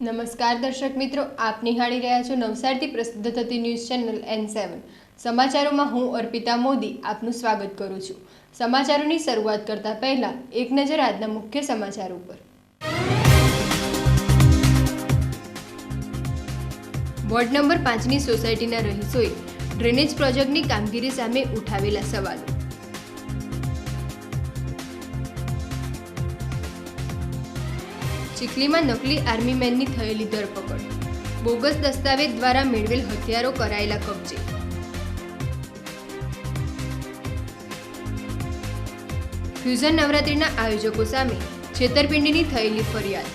નમસ્કાર દર્શક મિત્રો, આપ નિહાળી રહ્યા છો નવસારથી પ્રસિદ્ધ થતી ન્યૂઝ ચેનલ એન સેવન સમાચારોમાં હું અર્પિતા મોદી આપનું સ્વાગત કરું છું. સમાચારોની શરૂઆત કરતા પહેલા એક નજર આજના મુખ્ય સમાચાર ઉપર. વોર્ડ નંબર પાંચની સોસાયટીના રહીશોએ ડ્રેનેજ પ્રોજેક્ટની કામગીરી સામે ઉઠાવેલા સવાલો. ચીખલીમાં નકલી આર્મી મેનની થયેલી ધરપકડ. બોગસ દસ્તાવેજ દ્વારા મેળવેલ હથિયારો કરાયેલા કબજે. ફ્યુઝન નવરાત્રિના આયોજકો સામે છેતરપિંડીની થયેલી ફરિયાદ.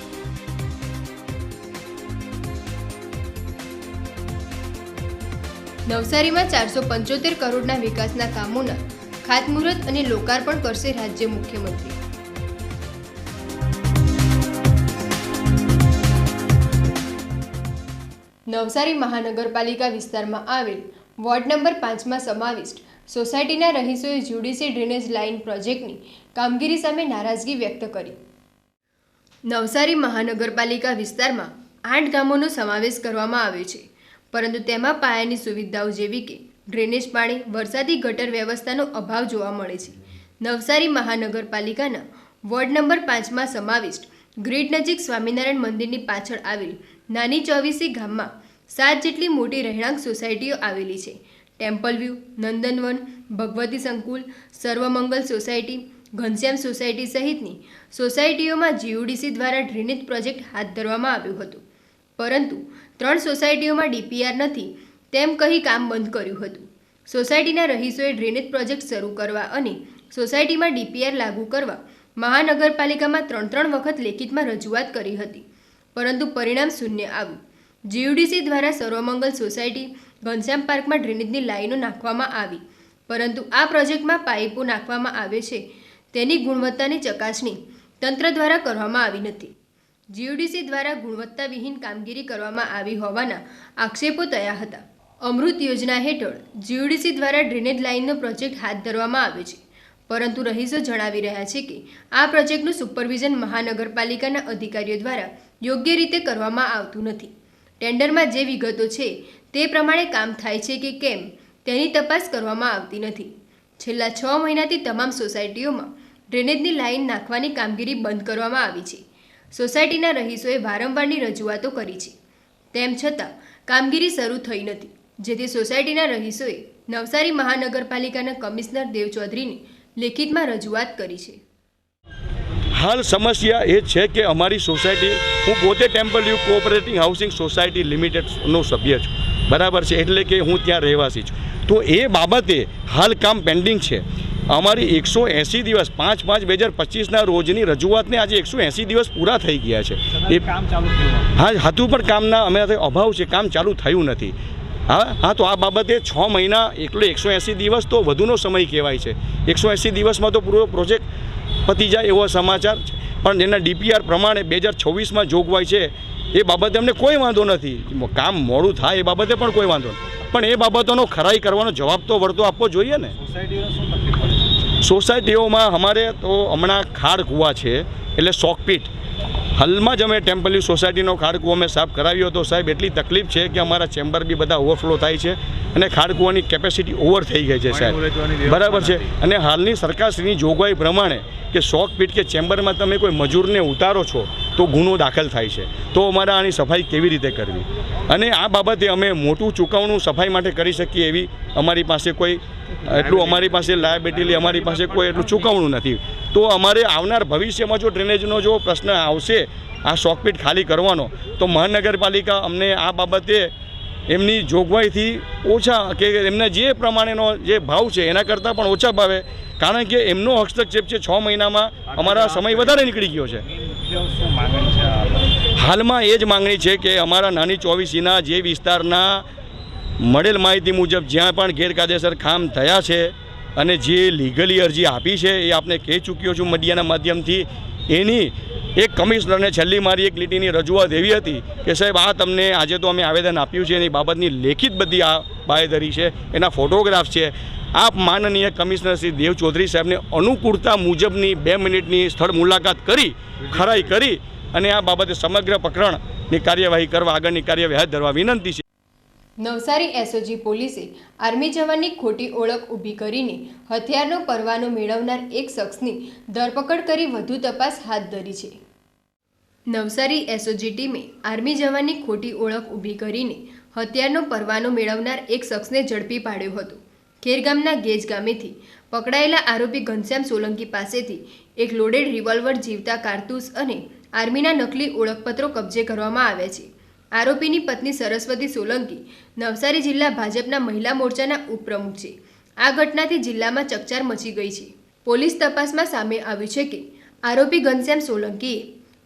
નવસારીમાં ચારસો પંચોતેર કરોડના વિકાસના કામોના ખાતમુહૂર્ત અને લોકાર્પણ કરશે રાજ્ય મુખ્યમંત્રી. નવસારી મહાનગરપાલિકા વિસ્તારમાં આવેલ વોર્ડ નંબર પાંચમાં સમાવિષ્ટ સોસાયટીના રહીશોએ જીડીસી ડ્રેનેજ લાઇન પ્રોજેક્ટની કામગીરી સામે નારાજગી વ્યક્ત કરી. નવસારી મહાનગરપાલિકા વિસ્તારમાં આઠ ગામોનો સમાવેશ કરવામાં આવ્યો છે, પરંતુ તેમાં પાયાની સુવિધાઓ જેવી કે ડ્રેનેજ પાણી, વરસાદી ગટર વ્યવસ્થાનો અભાવ જોવા મળે છે. નવસારી મહાનગરપાલિકાના વોર્ડ નંબર પાંચમાં સમાવિષ્ટ ગ્રીડ નજીક સ્વામિનારાયણ મંદિરની પાછળ આવેલ નાની ચોવીસી ગામમાં સાત જેટલી મોટી રહેણાંક સોસાયટીઓ આવેલી છે. ટેમ્પલ વ્યૂ નંદનવન ભગવતી સંકુલ, સર્વમંગલ સોસાયટી, ઘનશ્યામ સોસાયટી સહિતની સોસાયટીઓમાં જીયુડીસી દ્વારા ડ્રેનેજ પ્રોજેક્ટ હાથ ધરવામાં આવ્યો હતો. પરંતુ ત્રણ સોસાયટીઓમાં ડીપીઆર નથી તેમ કહી કામ બંધ કર્યું હતું. સોસાયટીના રહીશોએ ડ્રેનેજ પ્રોજેક્ટ શરૂ કરવા અને સોસાયટીમાં ડીપીઆર લાગુ કરવા મહાનગરપાલિકામાં ત્રણ ત્રણ વખત લેખિતમાં રજૂઆત કરી હતી. પરંતુ પરિણામ શૂન્ય આવ્યું. જીયુડીસી દ્વારા સર્વમંગલ સોસાયટી, ઘનશ્યામ પાર્કમાં ડ્રેનેજની લાઈનો નાખવામાં આવી. પરંતુ આ પ્રોજેક્ટમાં પાઇપો નાખવામાં આવે છે. તેની ગુણવત્તાની ચકાસણી તંત્ર દ્વારા કરવામાં આવી નથી. જીયુડીસી દ્વારા ગુણવત્તાવિહીન કામગીરી કરવામાં આવી હોવાના આક્ષેપો થયા હતા. અમૃત યોજના હેઠળ જીયુડીસી દ્વારા ડ્રેનેજ લાઇનનો પ્રોજેક્ટ હાથ ધરવામાં આવ્યો છે. પરંતુ રહીશો જણાવી રહ્યા છે કે આ પ્રોજેક્ટનું સુપરવિઝન મહાનગરપાલિકાના અધિકારીઓ દ્વારા યોગ્ય રીતે કરવામાં આવતું નથી. ટેન્ડરમાં જે વિગતો છે તે પ્રમાણે કામ થાય છે કે કેમ તેની તપાસ કરવામાં આવતી નથી. છેલ્લા છ મહિનાથી તમામ સોસાયટીઓમાં ડ્રેનેજની લાઇન નાખવાની કામગીરી બંધ કરવામાં આવી છે. સોસાયટીના રહીશોએ વારંવારની રજૂઆતો કરી છે. તેમ છતાં, કામગીરી શરૂ થઈ નથી. જેથી સોસાયટીના રહીશોએ નવસારી મહાનગરપાલિકાના કમિશનર દેવ ચૌધરીને લેખિતમાં રજૂઆત કરી છે. હાલ સમસ્યા એ છે કે અમારી સોસાયટી હું પોતે temple you cooperative housing society લિમિટેડનો સભ્ય છું. બરાબર છે? એટલે કે હું ત્યાં રહેવાસી છું. તો એ બાબતે હાલ કામ પેન્ડિંગ છે. અમારી એકસો એંસી દિવસ પાંચ પાંચ બે હજાર પચીસના રોજની રજૂઆતને આજે એકસો એંસી દિવસ પૂરા થઈ ગયા છે. એ કામ ચાલુ થયું હા હતું પણ કામના અમે અભાવ છે. કામ ચાલુ થયું નથી. હા હા તો આ બાબતે છ મહિના એકલો એકસો એંસી દિવસ તો વધુનો સમય કહેવાય છે. એકસો એંસી દિવસમાં તો પૂરો પ્રોજેક્ટ પતી જાય એવો સમાચાર છે. પણ એના ડીપીઆર પ્રમાણે બે હજાર છવ્વીસમાં જોગવાઈ છે. એ બાબતે અમને કોઈ વાંધો નથી. કામ મોડું થાય એ બાબતે પણ કોઈ વાંધો નથી. પણ એ બાબતોનો ખરાઈ કરવાનો જવાબ તો વળતો આપવો જોઈએ ને. સોસાયટીઓમાં અમારે તો હમણાં ખાડ કૂવા છે. એટલે શોકપીટ હાલમાં જ અમે ટેમ્પલી સોસાયટીનો ખાડકું અમે સાફ કરાવ્યો હતો. સાહેબ એટલી તકલીફ છે કે અમારા ચેમ્બર બી બધા ઓવરફ્લો થાય છે અને ખાડકુઓની કેપેસિટી ઓવર થઈ ગઈ છે સાહેબ. બરાબર છે? અને હાલની સરકારશ્રીની જોગવાઈ પ્રમાણે કે શોક પીટ કે ચેમ્બરમાં તમે કોઈ મજૂરને ઉતારો છો તો ગુનો દાખલ થાય છે. તો અમારે આની સફાઈ કેવી રીતે કરવી? અને આ બાબતે અમે મોટું ચૂકવણું સફાઈ માટે કરી શકીએ એવી અમારી પાસે કોઈ એટલું અમારી પાસે લાયબિલિટી અમારી પાસે કોઈ એટલું ચૂકવણું નથી. તો અમારે આવનાર ભવિષ્યમાં જો ડ્રેનેજનો જો પ્રશ્ન આવશે આ શોકપીટ ખાલી કરવાનો તો મહાનગરપાલિકા અમને આ બાબતે એમની જોગવાઈથી ઓછા કે એમને જે પ્રમાણેનો જે ભાવ છે એના કરતાં પણ ઓછા ભાવે. કારણ કે એમનો હસ્તક્ષેપ છે છ મહિનામાં અમારા સમય વધારે નીકળી ગયો છે. હાલમાં એ જ માંગણી છે કે અમારા નાની ચોવીસીના જે વિસ્તારના મળેલ માહિતી મુજબ જ્યાં પણ ગેરકાયદેસર કામ થયા છે અને જે લીગલી અરજી આપી છે એ આપને કહી ચૂક્યો છું મીડિયાના માધ્યમથી. એની એક કમિશનરને છેલ્લી મારી એક લીટીની રજૂઆત એવી હતી કે સાહેબ, આ તમને આજે તો અમે આવેદન આપ્યું છે એની બાબતની લેખિત બધી આ બાંયધરી છે, એના ફોટોગ્રાફ છે. આપ માનનીય કમિશનર શ્રી દેવ ચૌધરી સાહેબને અનુકૂળતા મુજબની બે મિનિટની સ્થળ મુલાકાત કરી, ખરાઈ કરી અને આ બાબતે સમગ્ર પ્રકરણની કાર્યવાહી કરવા આગળની કાર્યવાહી હાથ ધરવા વિનંતી છે. નવસારી એસઓજી પોલીસે આર્મી જવાનની ખોટી ઓળખ ઊભી કરીને હથિયારનો પરવાનો મેળવનાર એક શખ્સની ધરપકડ કરી વધુ તપાસ હાથ ધરી છે. નવસારી એસઓજી ટીમે આર્મી જવાનની ખોટી ઓળખ ઊભી કરીને હથિયારનો પરવાનો મેળવનાર એક શખ્સને ઝડપી પાડ્યો હતો. ખેરગામના ગેજ ગામેથી પકડાયેલા આરોપી ઘનશ્યામ સોલંકી પાસેથી એક લોડેડ રિવોલ્વર જીવતા કારતૂસ અને આર્મીના નકલી ઓળખપત્રો કબજે કરવામાં આવ્યા છે. આરોપીની પત્ની સરસ્વતી સોલંકી નવસારી જિલ્લા ભાજપના મહિલા મોરચાના ઉપપ્રમુખ છે. આ ઘટનાથી જિલ્લામાં ચકચાર મચી ગઈ છે. પોલીસ તપાસમાં સામે આવ્યું છે કે આરોપી ઘનશ્યામ સોલંકીએ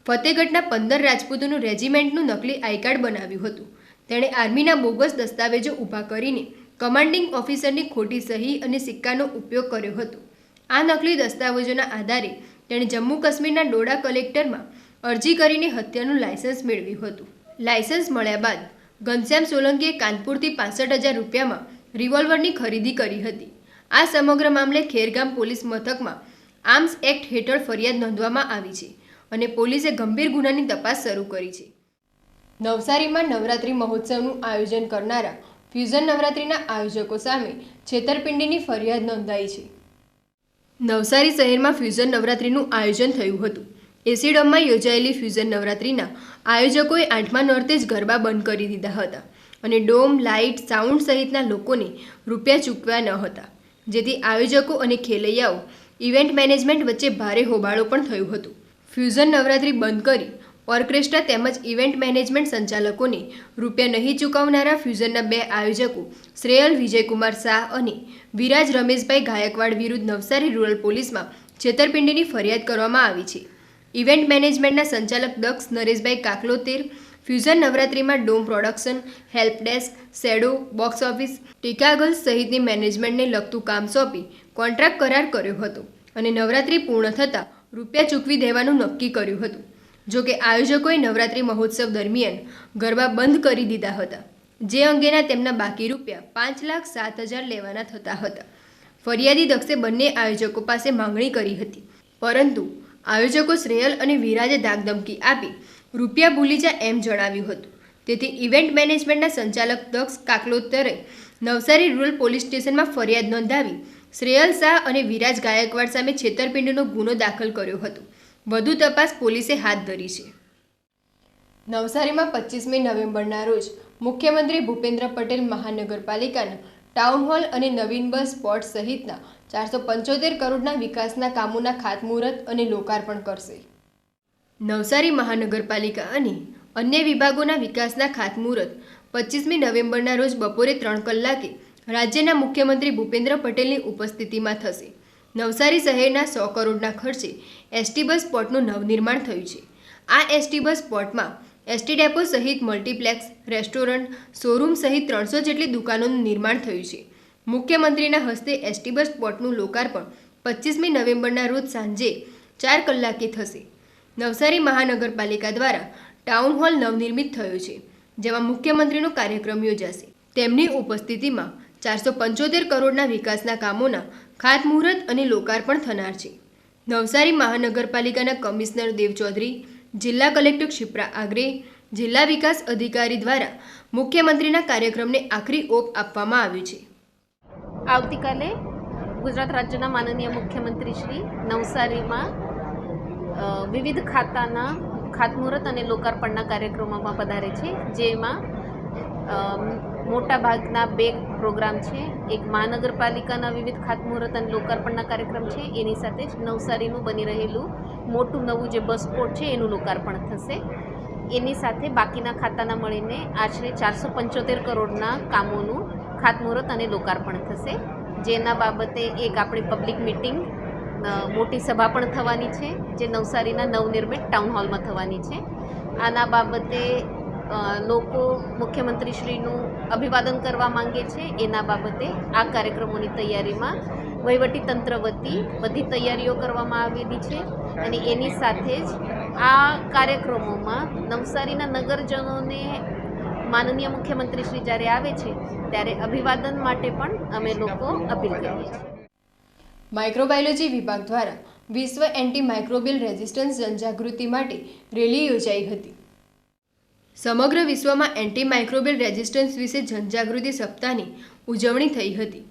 ફતેગઢના પંદર રાજપૂતોનું રેજિમેન્ટનું નકલી આઈ કાર્ડ બનાવ્યું હતું. તેણે આર્મીના બોગસ દસ્તાવેજો ઊભા કરીને કમાન્ડિંગ ઓફિસરની ખોટી સહી અને સિક્કાનો ઉપયોગ કર્યો હતો. આ નકલી દસ્તાવેજોના આધારે તેણે જમ્મુ કાશ્મીરના ડોડા કલેક્ટરમાં અરજી કરીને હત્યાનું લાયસન્સ મેળવ્યું હતું. લાયસન્સ મળ્યા બાદ ઘનશ્યામ સોલંકીએ કાનપુરથી પાસઠ હજાર રૂપિયામાં રિવોલ્વરની ખરીદી કરી હતી. આ સમગ્ર મામલે ખેરગામ પોલીસ મથકમાં આર્મ્સ એક્ટ હેઠળ ફરિયાદ નોંધવામાં આવી છે અને પોલીસે ગંભીર ગુનાની તપાસ શરૂ કરી છે. નવસારીમાં નવરાત્રિ મહોત્સવનું આયોજન કરનારા ફ્યુઝન નવરાત્રિના આયોજકો સામે છેતરપિંડીની ફરિયાદ નોંધાઈ છે. નવસારી શહેરમાં ફ્યુઝન નવરાત્રિનું આયોજન થયું હતું. એસીડમમાં યોજાયેલી ફ્યુઝન નવરાત્રિના આયોજકોએ આઠમા નોરતે જ ગરબા બંધ કરી દીધા હતા અને ડોમ, લાઇટ, સાઉન્ડ સહિતના લોકોને રૂપિયા ચૂકવ્યા ન હતા. જેથી આયોજકો અને ખેલૈયાઓ ઇવેન્ટ મેનેજમેન્ટ વચ્ચે ભારે હોબાળો પણ થયું હતું. ફ્યુઝન નવરાત્રિ બંધ કરી ઓર્કેસ્ટ્રા તેમજ ઇવેન્ટ મેનેજમેન્ટ સંચાલકોને રૂપિયા નહીં ચૂકવનારા ફ્યુઝનના બે આયોજકો શ્રેયલ વિજયકુમાર શાહ અને વિરાજ રમેશભાઈ ગાયકવાડ વિરુદ્ધ નવસારી રૂરલ પોલીસમાં છેતરપિંડીની ફરિયાદ કરવામાં આવી છે. ઇવેન્ટ મેનેજમેન્ટના સંચાલક દક્ષ નરેશભાઈ કાકલોતેર, ફ્યુઝન નવરાત્રિમાં dome production, help desk, shadow, box office ટીકાગર્લ્સ સહિતની મેનેજમેન્ટને લગતું કામ સોંપી કોન્ટ્રાક્ટ કરાર કર્યો હતો અને નવરાત્રિ પૂર્ણ થતાં રૂપિયા ચૂકવી દેવાનું નક્કી કર્યું હતું. જો કે આયોજકોએ નવરાત્રિ મહોત્સવ દરમિયાન ગરબા બંધ કરી દીધા હતા, જે અંગેના તેમના બાકી રૂપિયા પાંચ લાખ સાત હજાર લેવાના થતા હતા. ફરિયાદી દક્ષે બંને આયોજકો પાસે માંગણી કરી હતી, પરંતુ આયોજકો શ્રેયલ અને વિરાજે ધાકધમકી આપી રૂપિયા ભૂલી જા એમ જણાવ્યું હતું. તેથી ઇવેન્ટ મેનેજમેન્ટના સંચાલક દક્ષ કાકલોતરે નવસારી રૂરલ પોલીસ સ્ટેશનમાં ફરિયાદ નોંધાવી શ્રેયલ શાહ અને વિરાજ ગાયકવાડ સામે છેતરપિંડીનો ગુનો દાખલ કર્યો હતો. વધુ તપાસ પોલીસે હાથ ધરી છે. નવસારીમાં પચીસમી નવેમ્બરના રોજ મુખ્યમંત્રી ભૂપેન્દ્ર પટેલ મહાનગરપાલિકાના ટાઉન હોલ અને નવીન બસ સ્પોટ સહિતના ચારસો પંચોતેર કરોડના વિકાસના કામોના ખાતમુહૂર્ત અને લોકાર્પણ કરશે. નવસારી મહાનગરપાલિકા અને અન્ય વિભાગોના વિકાસના ખાતમુહૂર્ત પચીસમી નવેમ્બરના રોજ બપોરે ત્રણ કલાકે રાજ્યના મુખ્યમંત્રી ભૂપેન્દ્ર પટેલની ઉપસ્થિતિમાં થશે. નવસારી શહેરના સો કરોડના ખર્ચે એસટી બસ સ્પોટનું નવનિર્માણ થયું છે. આ એસટી બસ સ્પોટમાં એસટી ડેપો સહિત મલ્ટીપ્લેક્સ, રેસ્ટોરન્ટ, શોરૂમ સહિત ત્રણસો જેટલી દુકાનોનું નિર્માણ થયું છે. મુખ્યમંત્રીના હસ્તે એસટી બસ સ્પોટનું લોકાર્પણ પચીસમી નવેમ્બરના રોજ સાંજે ચાર કલાકે થશે. નવસારી મહાનગરપાલિકા દ્વારા ટાઉન હોલ નવનિર્મિત થયો છે, જેમાં મુખ્યમંત્રીનો કાર્યક્રમ યોજાશે. તેમની ઉપસ્થિતિમાં ચારસો પંચોતેર કરોડના વિકાસના કામોના ખાતમુહૂર્ત અને લોકાર્પણ થનાર છે. નવસારી મહાનગરપાલિકાના કમિશનર દેવ ચૌધરી, જિલ્લા કલેક્ટર ક્ષિપ્રા આગરે, જિલ્લા વિકાસ અધિકારી દ્વારા મુખ્યમંત્રીના કાર્યક્રમને આખરી ઓપ આપવામાં આવ્યું છે. આવતીકાલે ગુજરાત રાજ્યના માનનીય મુખ્યમંત્રી શ્રી નવસારીમાં વિવિધ ખાતાના ખાતમુહૂર્ત અને લોકાર્પણના કાર્યક્રમોમાં પધારે છે. જેમાં મોટા ભાગના બે પ્રોગ્રામ છે. એક મહાનગરપાલિકાના વિવિધ ખાતમુહૂર્ત અને લોકાર્પણના કાર્યક્રમ છે. એની સાથે જ નવસારીનું બની રહેલું મોટું નવું જે બસ પોર્ટ છે, એનું લોકાર્પણ થશે. એની સાથે બાકીના ખાતાના મળીને આશરે ચારસો પંચોતેર કરોડના કામોનું ખાતમુહૂર્ત અને લોકાર્પણ થશે. જેના બાબતે એક આપણી પબ્લિક મિટિંગ મોટી સભા પણ થવાની છે, જે નવસારીના નવનિર્મિત ટાઉન હોલમાં થવાની છે. આના બાબતે લોકો મુખ્યમંત્રીશ્રીનું અભિવાદન કરવા માંગે છે. એના બાબતે આ કાર્યક્રમોની તૈયારીમાં વહીવટી તંત્ર વતી બધી તૈયારીઓ કરવામાં આવેલી છે અને એની સાથે જ આ કાર્યક્રમોમાં નવસારીના નગરજનોને માનનીય મુખ્યમંત્રીશ્રી જ્યારે આવે છે, ત્યારે અભિવાદન માટે પણ અમે લોકો અપીલ કરીએ છીએ. માઇક્રોબાયોલોજી વિભાગ દ્વારા વિશ્વ એન્ટી માઇક્રોબિયલ રેઝિસ્ટન્સ જનજાગૃતિ માટે રેલી યોજાઈ હતી. સમગ્ર વિશ્વમાં એન્ટી માઇક્રોબિયલ રેઝિસ્ટન્સ વિશે જનજાગૃતિ સપ્તાહની ઉજવણી થઈ હતી.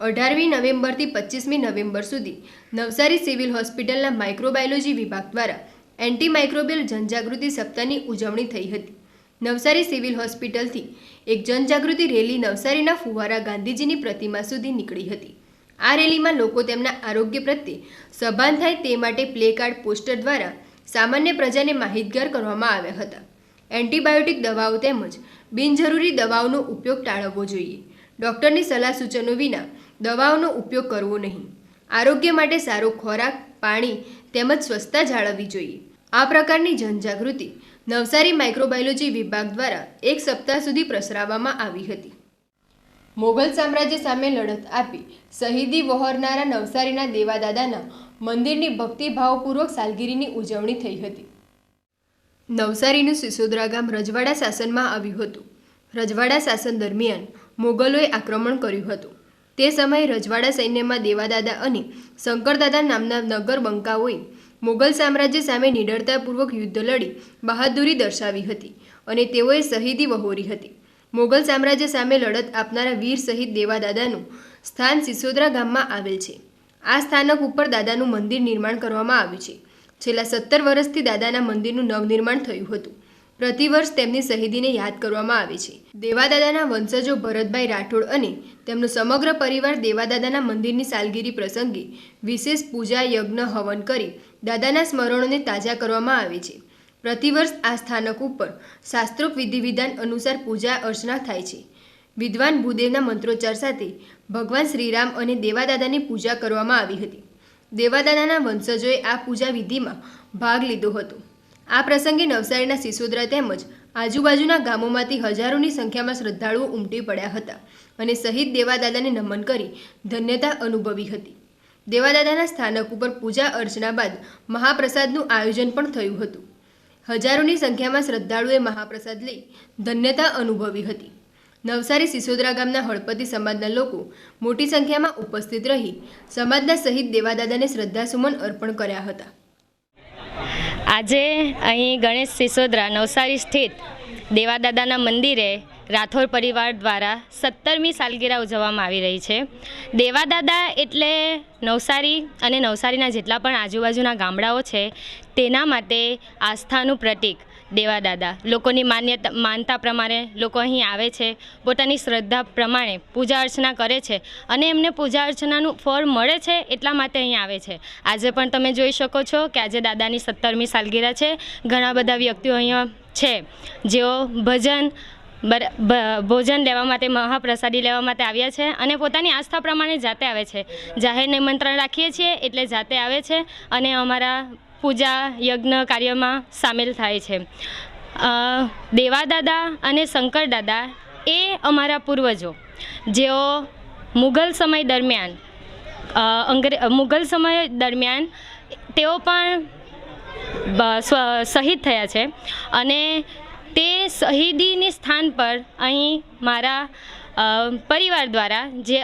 અઢારમી નવેમ્બરથી પચીસમી નવેમ્બર સુધી નવસારી સિવિલ હોસ્પિટલના માઇક્રોબાયોલોજી વિભાગ દ્વારા એન્ટી માઇક્રોબિયલ જનજાગૃતિ સપ્તાહની ઉજવણી થઈ હતી. નવસારી સિવિલ હોસ્પિટલથી એક જનજાગૃતિ રેલી નવસારીના ફુવારા ગાંધીજીની પ્રતિમા સુધી નીકળી હતી. આ રેલીમાં લોકો તેમના આરોગ્ય પ્રત્યે સભાન થાય તે માટે પ્લે કાર્ડ પોસ્ટર દ્વારા સામાન્ય પ્રજાને માહિતગાર કરવામાં આવ્યા હતા. એન્ટીબાયોટિક દવાઓ તેમજ બિનજરૂરી દવાઓનો ઉપયોગ ટાળવવો જોઈએ. ડૉક્ટરની સલાહ સૂચનો વિના દવાઓનો ઉપયોગ કરવો નહીં. આરોગ્ય માટે સારો ખોરાક, પાણી તેમજ સ્વચ્છતા જાળવવી જોઈએ. આ પ્રકારની જનજાગૃતિ નવસારી માઇક્રોબાયોલોજી વિભાગ દ્વારા એક સપ્તાહ સુધી પ્રસરાવવામાં આવી હતી. મોગલ સામ્રાજ્ય સામે લડત આપી શહીદી વહોરનારા નવસારીના દેવાદાદાના મંદિરની ભક્તિભાવપૂર્વક સાલગીરીની ઉજવણી થઈ હતી. નવસારીનું સિસોદરા ગામ રજવાડા શાસનમાં આવ્યું હતું. રજવાડા શાસન દરમિયાન મોગલોએ આક્રમણ કર્યું હતું. તે સમયે રજવાડા સૈન્યમાં દેવાદાદા અને શંકરદાદા નામના નગર બંકાઓએ મોગલ સામ્રાજ્ય સામે નિડરતાપૂર્વક યુદ્ધ લડી બહાદુરી દર્શાવી હતી અને તેઓએ શહીદી વહોરી હતી. મોગલ સામ્રાજ્ય સામે લડત આપનારા વીર શહીદ દેવાદાદાનું સ્થાન સિસોદરા ગામમાં આવેલ છે. આ સ્થાનક ઉપર દાદાનું મંદિર નિર્માણ કરવામાં આવ્યું છે. છેલ્લા સત્તર વર્ષથી દાદાના મંદિરનું નવનિર્માણ થયું હતું. પ્રતિવર્ષ તેમની શહીદીને યાદ કરવામાં આવે છે. દેવાદાદાના વંશજો ભરતભાઈ રાઠોડ અને તેમનો સમગ્ર પરિવાર દેવાદાદાના મંદિરની સાલગીરી પ્રસંગે વિશેષ પૂજા યજ્ઞ હવન કરી દાદાના સ્મરણોને તાજા કરવામાં આવે છે. પ્રતિવર્ષ આ સ્થાનક ઉપર શાસ્ત્રોક વિધિવિધાન અનુસાર પૂજા અર્ચના થાય છે. વિદ્વાન ભૂદેવના મંત્રોચ્ચાર સાથે ભગવાન શ્રીરામ અને દેવાદાદાની પૂજા કરવામાં આવી હતી. દેવાદાદાના વંશજોએ આ પૂજા વિધિમાં ભાગ લીધો હતો. આ પ્રસંગે નવસારીના સિસોદરા તેમજ આજુબાજુના ગામોમાંથી હજારોની સંખ્યામાં શ્રદ્ધાળુઓ ઉમટી પડ્યા હતા અને શહીદ દેવાદાદાને નમન કરી ધન્યતા અનુભવી હતી. દેવાદાદાના સ્થાનક ઉપર પૂજા અર્ચના બાદ મહાપ્રસાદનું આયોજન પણ થયું હતું. હજારોની સંખ્યામાં શ્રદ્ધાળુએ મહાપ્રસાદ લઈ ધન્યતા અનુભવી હતી. નવસારી સિસોદરા ગામના હળપતિ સમાજના લોકો મોટી સંખ્યામાં ઉપસ્થિત રહી સમાજના શહીદ દેવાદાદાને શ્રદ્ધાસુમન અર્પણ કર્યા હતા. આજે અહીં ગણેશ સિસોદરા નવસારી સ્થિત દેવાદાદાના મંદિરે રાઠોર પરિવાર દ્વારા સત્તરમી સાલગીરા ઉજવવામાં આવી રહી છે. દેવાદાદા એટલે નવસારી અને નવસારીના જેટલા પણ આજુબાજુના ગામડાઓ છે, તેના માટે આસ્થાનું પ્રતીક દેવાદાદા લોકોની માન્યતા માનતા પ્રમાણે લોકો અહીં આવે છે. પોતાની શ્રદ્ધા પ્રમાણે પૂજા અર્ચના કરે છે અને એમને પૂજા અર્ચનાનું ફળ મળે છે એટલા માટે અહીં આવે છે. આજે પણ તમે જોઈ શકો છો કે આજે દાદાની સત્તરમી સાલગીરા છે. ઘણા બધા વ્યક્તિઓ અહીંયા છે. જેઓ ભજન ભોજન લેવા માટે, મહાપ્રસાદી લેવા માટે આવ્યા છે અને પોતાની આસ્થા પ્રમાણે જાતે આવે છે. જાહેર નિમંત્રણ રાખીએ છીએ એટલે જાતે આવે છે અને અમારા પૂજા, યજ્ઞ કાર્યમાં સામેલ થાય છે. દેવાદાદા અને શંકરદાદા એ અમારા પૂર્વજો. જેઓ મુઘલ સમય દરમિયાન અંગ્રે, મુઘલ સમય દરમિયાન તેઓ પણ શહીદ થયા છે. અને તે શહીદીની સ્થાન પર અહીં મારા પરિવાર દ્વારા જે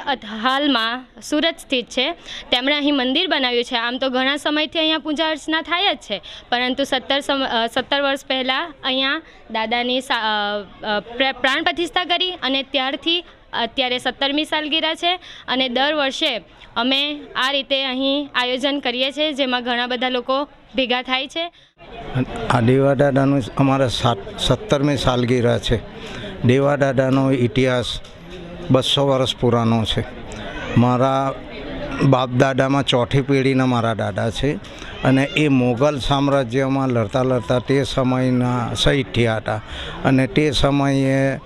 હાલમાં સુરત સ્થિત છે, તેમણે અહીં મંદિર બનાવ્યું છે. આમ તો ઘણા સમયથી અહીંયા પૂજા અર્ચના થાય જ છે, પરંતુ સત્તર સત્તર વર્ષ પહેલાં અહીંયા દાદાની પ્રાણ પ્રતિષ્ઠા કરી અને ત્યારથી અત્યારે સત્તરમી સાલગીરા છે અને દર વર્ષે અમે આ રીતે અહીં આયોજન કરીએ છીએ, જેમાં ઘણા બધા લોકો ભેગા થાય છે. આ દેવા દાદાનું અમારા સાત, સત્તરમી સાલગીરા છે. દેવા દાદાનો ઇતિહાસ બસો વર્ષ પુરાનો છે. મારા બાપ દાદામાં ચોથી પેઢીના મારા દાદા છે અને એ મોગલ સામ્રાજ્યમાં લડતા લડતા તે સમયના શહીદ થયા હતા. અને તે સમયે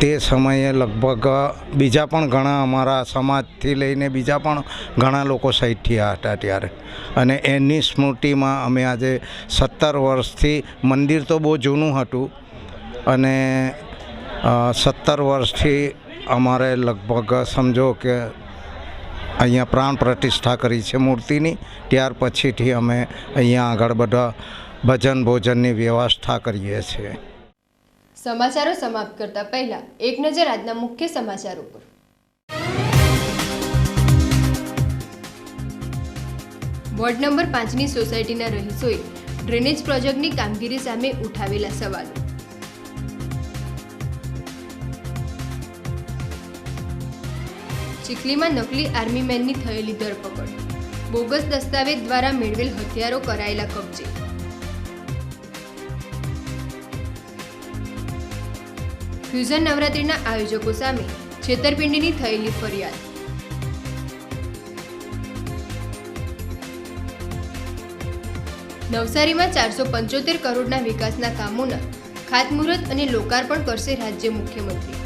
તે સમયે લગભગ બીજા પણ ઘણા અમારા સમાજથી લઈને બીજા પણ ઘણા લોકો શહીદ થયા હતા ત્યારે. અને એની સ્મૃતિમાં અમે આજે સત્તર વર્ષથી મંદિર તો બહુ જૂનું હતું અને સત્તર વર્ષથી અમારે લગભગ સમજો કે અહીંયા પ્રાણ પ્રતિષ્ઠા કરી છે મૂર્તિની, ત્યાર પછીથી અમે અહીંયા આગળ બધા ભજન ભોજનની વ્યવસ્થા કરીએ છીએ. સમાચારો સમાપ્ત કરતા પહેલા એક નજર આજના મુખ્ય સમાચારો પર વોર્ડ નંબર પાંચની સોસાયટીના રહીશોએ ડ્રેનેજ પ્રોજેક્ટની કામગીરી સામે ઉઠાવેલા સવાલો. ચીખલીમાં નકલી આર્મી મેનની થયેલી ધરપકડ. બોગસ દસ્તાવેજ દ્વારા મેળવેલ હથિયારો કરાયેલા કબજે. ફ્યુઝન નવરાત્રિના આયોજકો સામે છેતરપિંડીની થયેલી ફરિયાદ. નવસારીમાં ચારસો પંચોતેર કરોડના વિકાસના કામોના ખાતમુહૂર્ત અને લોકાર્પણ કરશે રાજ્ય મુખ્યમંત્રી.